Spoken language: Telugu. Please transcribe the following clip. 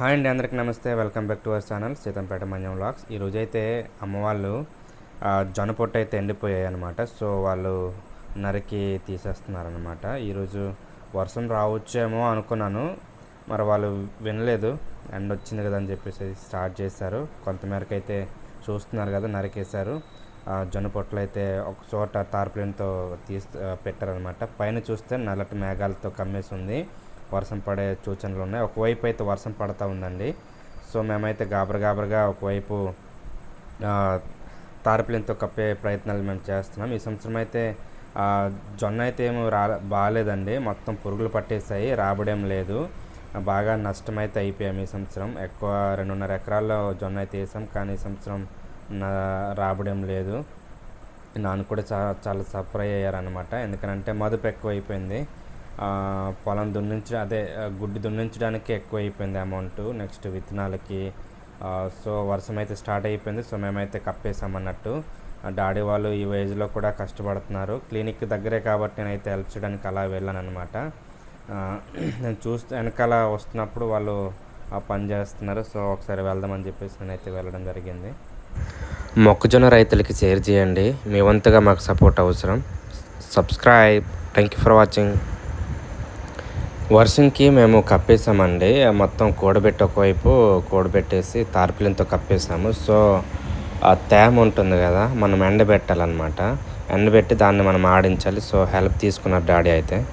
హాయ్ అండి అందరికి నమస్తే. Welcome back to our channel Seethampeta Manyam vlogs. ఈరోజు అయితే అమ్మవాళ్ళు జొన్న పొట్టు అయితే ఎండిపోయాయి అనమాట సో వాళ్ళు నరికి తీసేస్తున్నారనమాట ఈరోజు వర్షం రావచ్చేమో అనుకున్నాను మరి వాళ్ళు వినలేదు. ఎండ వచ్చింది కదా అని చెప్పేసి స్టార్ట్ చేశారు. కొంతమేరకు అయితే చూస్తున్నారు కదా నరికేశారు. ఆ, జొన్న పొట్టలు అయితే ఒక చోట తార్పులతో తీసి పెట్టారనమాట పైన చూస్తే నల్లటి మేఘాలతో కమ్మేసి ఉంది. వర్షం పడే సూచనలు ఉన్నాయి. ఒకవైపు అయితే వర్షం పడతా ఉందండి. సో మేమైతే గాబర గాబరగా ఒకవైపు తారపులింతో కప్పే ప్రయత్నాలు మేము చేస్తున్నాం. ఈ సంవత్సరం అయితే జొన్న అయితే ఏమో రా బాగాలేదండి. మొత్తం పురుగులు పట్టేసాయి రాబడేం లేదు. బాగా నష్టం అయితే అయిపోయాం ఈ సంవత్సరం. ఎక్కువ రెండున్నర ఎకరాల్లో జొన్న అయితే వేసాం. కానీ ఈ సంవత్సరం నా రాబడేం లేదు. నాన్న కూడా చాలా చాలా సఫర్ అయ్యారనమాట ఎందుకంటే మదుపు ఎక్కువ అయిపోయింది పొలం దున్నించడం అదే గుడ్డు గుడ్డి దున్నించడానికి ఎక్కువ అయిపోయింది అమౌంట్ నెక్స్ట్ విత్తనాలకి సో వర్షం అయితే స్టార్ట్ అయిపోయింది సో మేమైతే కప్పేసామన్నట్టు. డాడీ వాళ్ళు ఈ ఏజ్లో కూడా కష్టపడుతున్నారు. క్లినిక్ దగ్గరే కాబట్టి నేనైతే హెల్ప్ చేయడానికి అలా వెళ్ళాను అనమాట నేను చూస్తే వెనకాల వస్తున్నప్పుడు వాళ్ళు పని చేస్తున్నారు. సో ఒకసారి వెళ్దామని చెప్పేసి నేనైతే వెళ్ళడం జరిగింది. మొక్కజొన్న రైతులకి షేర్ చేయండి. మీ వంతుగా మాకు సపోర్ట్ అవసరం. Subscribe thank you for watching వర్షంకి మేము కప్పేసామండి. మొత్తం కూడబెట్టి ఒకవైపు కూడబెట్టేసి తార్పులంతో కప్పేసాము. సో ఆ తేమ ఉంటుంది కదా మనం ఎండబెట్టాలన్నమాట. ఎండబెట్టి దాన్ని మనం ఆడించాలి. సో హెల్ప్ తీసుకున్నారు డాడీ అయితే.